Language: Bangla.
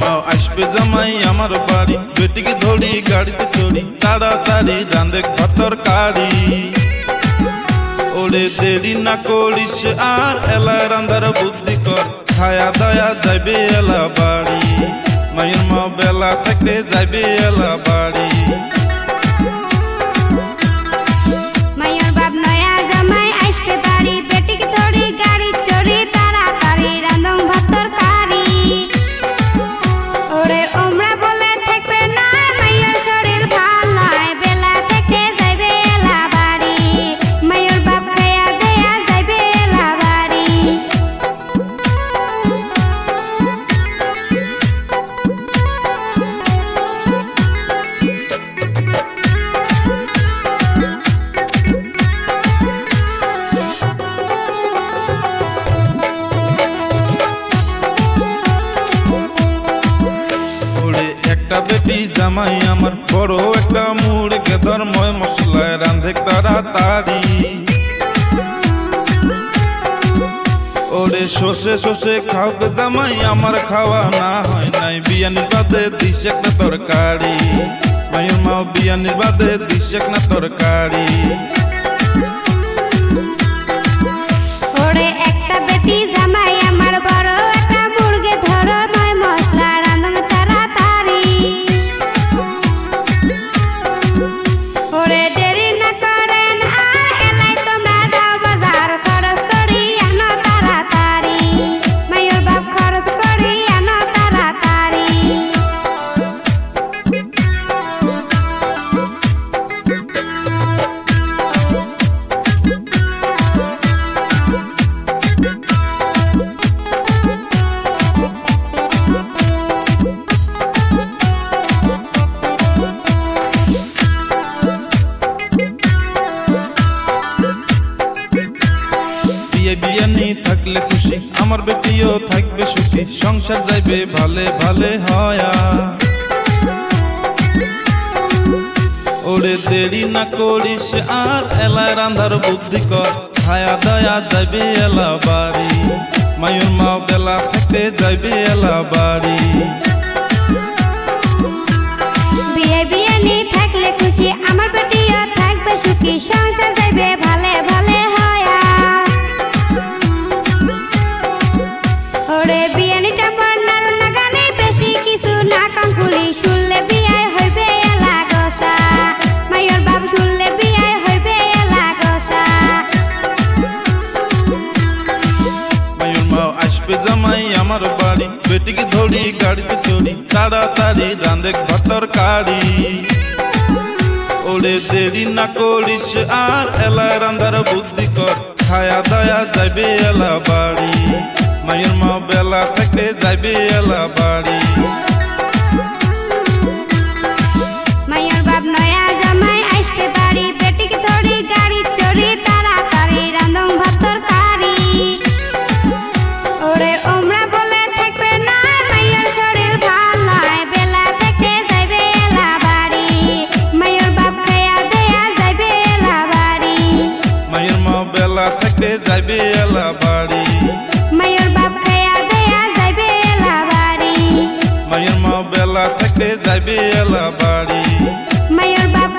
মা আসবে জামাই আমার বাড়ি। বেটিকে ধরি, গাড়িতে চড়ি, তাড়াতাড়ি রাঁধে ভাতর কারি ওরে দেরি না করিস আর এলা রান্ধার বুদ্ধি কর। ছায়া দয়া যাইবে এলা বাড়ি। মায়ের মা বেলা থাকতে যাইবে এলা বাড়ি। Oh. জামাই আমার বড় একটা মুড় ধর্ময় ময় মশলায় রান্ধে তাড়াতাড়ি। ওরে শোষে শোষে খাও গে জামাই, আমার খাওয়া না হয় নাই। বিয়ানি বাদে দিস একটা তরকারি। মায়ের মাও বিয়ানি বাদে দিস একটা তরকারি। থাকলে খুশি। আমার বেটিও থাকবে সুখী। সংসার যাইবে ভালে ভালে হয়া। ওরে দেরি না করিস, আর এলা রান্ধার বুদ্ধি কর। ছায়া দয়া যাইবে এলা বাড়ি। মায়ুর মা বেলা থাকতে যাইবে এলা বাড়ি। বিয়ে বিয়ে নি থাকলে খুশি, আমার বেটিও থাকবে সুখী। সংসার আমার বাড়ি। বেটিকে ধরি, গাড়িতে চড়ি, তাড়াতাড়ি রাঁধে ভাতর কাড়ি ওরে দেরি না করিস, আর এলা রান্ধার বুদ্ধি কর। ছায়া দয়া যাইবে এলা বাড়ি। মায়ের মা বেলা থাকতে যাইবে এলা বাড়ি। এলা থাকতে যাইবে এলা বাড়ি। মায়ের বাপ খায়া দেয়া যাইবে এলা বাড়ি। মায়ের মা বেলা থাকতে যাইবে এলা বাড়ি। মায়ের বাপ